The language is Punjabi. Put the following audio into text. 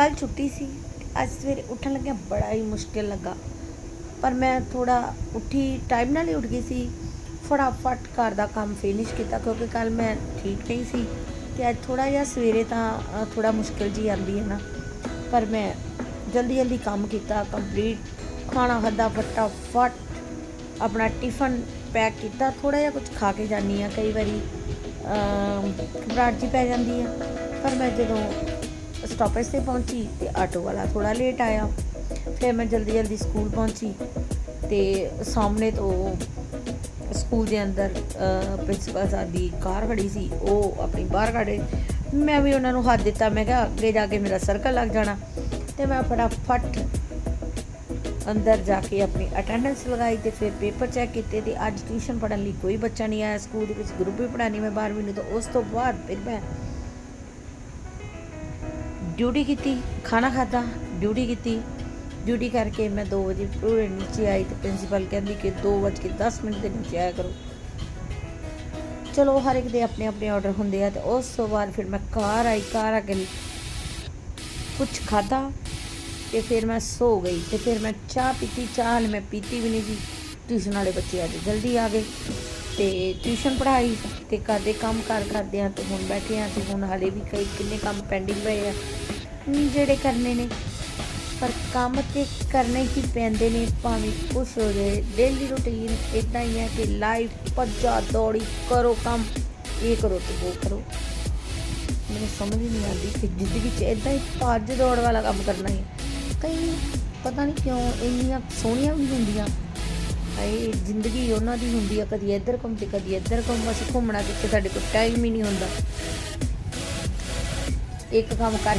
ਕੱਲ ਛੁੱਟੀ ਸੀ ਅੱਜ ਸਵੇਰੇ ਉੱਠਣ ਲੱਗਿਆ ਬੜਾ ਹੀ ਮੁਸ਼ਕਿਲ ਲੱਗਾ। ਪਰ ਮੈਂ ਥੋੜਾ ਉੱਠੀ ਟਾਈਮ ਨਾਲ ਹੀ ਉੱਠ ਗਈ ਸੀ। ਫਟਾਫਟ ਘਰ ਦਾ ਕੰਮ ਫਿਨਿਸ਼ ਕੀਤਾ ਕਿਉਂਕਿ ਕੱਲ ਮੈਂ ਠੀਕ ਨਹੀਂ ਸੀ ਤੇ ਅੱਜ ਥੋੜਾ ਜਿਹਾ ਸਵੇਰੇ ਤਾਂ ਥੋੜਾ ਮੁਸ਼ਕਿਲ ਜੀ ਆਂਦੀ ਹੈ ਨਾ। ਪਰ ਮੈਂ ਜਲਦੀ ਜਲਦੀ ਕੰਮ ਕੀਤਾ ਕੰਪਲੀਟ ਖਾਣਾ ਖਾਧਾ ਫਟਾਫਟ ਆਪਣਾ ਟਿਫਨ ਪੈਕ ਕੀਤਾ ਥੋੜਾ ਜਿਹਾ ਕੁਝ ਖਾ ਕੇ ਜਾਨੀ ਆ ਕਈ ਵਾਰੀ ਅਮ, ਘਬਰਾਹਟ ਜੀ ਪੈ ਜਾਂਦੀ ਹੈ। ਪਰ ਮੈਂ ਜਦੋਂ ਸਟਾਪੇਜ ਤੇ ਪਹੁੰਚੀ ਤੇ ਆਟੋ ਵਾਲਾ ਥੋੜਾ ਲੇਟ ਆਇਆ। ਫਿਰ ਮੈਂ ਜਲਦੀ ਜਲਦੀ ਸਕੂਲ ਪਹੁੰਚੀ ਤੇ ਸਾਹਮਣੇ ਤੋਂ ਸਕੂਲ ਦੇ ਅੰਦਰ ਪ੍ਰਿੰਸੀਪਲ ਸਾਹਿਬ ਦੀ ਕਾਰ ਖੜੀ ਸੀ, ਉਹ ਆਪਣੀ ਬਾਹਰ ਖੜੇ। ਮੈਂ ਵੀ ਉਹਨਾਂ ਨੂੰ ਹੱਥ ਦਿੱਤਾ, ਮੈਂ ਕਿਹਾ ਅੱਗੇ ਜਾ ਕੇ ਮੇਰਾ ਸਰਕਲ ਲੱਗ ਜਾਣਾ। ਤੇ ਮੈਂ ਫਟਾਫਟ ਅੰਦਰ ਜਾ ਕੇ ਆਪਣੀ ਅਟੈਂਡੈਂਸ ਲਗਾਈ ਤੇ ਫਿਰ ਪੇਪਰ ਚੈੱਕ ਕੀਤੇ ਤੇ ਅੱਜ ਟਿਊਸ਼ਨ ਪੜ੍ਹਨ ਲਈ ਕੋਈ ਬੱਚਾ ਨਹੀਂ ਆਇਆ। ਸਕੂਲ ਦੇ ਵਿੱਚ ਗਰੁੱਪ ਵੀ ਪੜ੍ਹਾਣੀ ਮੈਂ 12ਵੀਂ ਨੂੰ, ਤਾਂ ਉਸ ਤੋਂ ਬਾਅਦ ਫਿਰ ਮੈਂ ਡਿਊਟੀ ਕੀਤੀ, ਖਾਣਾ ਖਾਧਾ, ਡਿਊਟੀ ਕੀਤੀ। ਡਿਊਟੀ ਕਰਕੇ ਮੈਂ 2 ਵਜੇ ਪੂਰੇ ਨੀਚੇ ਆਈ ਤੇ ਪ੍ਰਿੰਸੀਪਲ ਕਹਿੰਦੀ ਕਿ 2:10 ਮਿੰਟ ਦੇ ਨੀਚੇ ਆਇਆ ਕਰੋ। ਚਲੋ ਹਰ ਇੱਕ ਦੇ ਆਪਣੇ ਆਪਣੇ ਆਰਡਰ ਹੁੰਦੇ ਆ ਤੇ ਉਸ ਤੋਂ ਬਾਅਦ ਫਿਰ ਮੈਂ ਘਰ ਆਈ, ਘਰ ਆ ਕੇ ਕੁਝ ਖਾਧਾ ਤੇ ਫਿਰ ਮੈਂ ਸੋ ਗਈ ਤੇ ਫਿਰ ਮੈਂ ਚਾਹ ਪੀਤੀ, ਚਾਹ ਹਲੇ ਮੈਂ ਪੀਤੀ ਵੀ ਨਹੀਂ ਸੀ ਟਿਊਸ਼ਨ ਵਾਲੇ ਬੱਚੇ ਅੱਜ ਜਲਦੀ ਆ ਗਏ। ਤੇ ਟਿਊਸ਼ਨ ਪੜ੍ਹਾਈ ਤੇ ਕਰਦੇ ਕੰਮ ਕਾਰ ਕਰਦੇ ਆ ਤੇ ਹੁਣ ਬੈਠੇ ਆ ਤੇ ਹੁਣ ਹਲੇ ਵੀ ਕਈ ਕਿੰਨੇ ਕੰਮ ਪੈਂਡਿੰਗ ਪਏ ਆ। ਹਮ, ਜਿਹੜੇ ਕਰਨੇ ਨੇ ਪਰ ਕੰਮ ਤੇ ਕਰਨੇ ਹੀ ਪੈਂਦੇ ਨੇ ਭਾਵੇਂ ਕੁਛ ਹੋ ਜਾਏ। ਡੇਲੀ ਰੂਟੀਨ ਇਦਾਂ ਹੀ ਹੈ ਕਿ ਲਾਈਫ ਭੱਜਾ ਦੌੜੀ ਕਰੋ ਕੰਮ ਇਹ ਕਰੋ ਤੇ ਉਹ ਕਰੋ। ਮੈਨੂੰ ਸਮਝ ਹੀ ਨਹੀਂ ਆਉਂਦੀ ਕਿ ਜ਼ਿੰਦਗੀ 'ਚ ਇਦਾਂ ਹੀ ਭੱਜ ਦੌੜ ਵਾਲਾ ਕੰਮ ਕਰਨਾ ਹੀ ਹੈ। ਕਈ ਪਤਾ ਨਹੀਂ ਕਿਉਂ ਇੰਨੀਆਂ ਸੋਹਣੀਆਂ ਵੀ ਹੁੰਦੀਆਂ ਇਹ ਜ਼ਿੰਦਗੀ ਉਹਨਾਂ ਦੀ ਹੁੰਦੀ ਆ, ਕਦੀ ਇੱਧਰ ਘੁੰਮ ਤੇ ਕਦੀ ਇੱਧਰ ਘੁੰਮ, ਅਸੀਂ ਘੁੰਮਣਾ ਕਿਤੇ ਸਾਡੇ ਕੋਲ ਟਾਈਮ ਹੀ ਨਹੀਂ ਹੁੰਦਾ। ਇੱਕ ਕੰਮ ਕਰ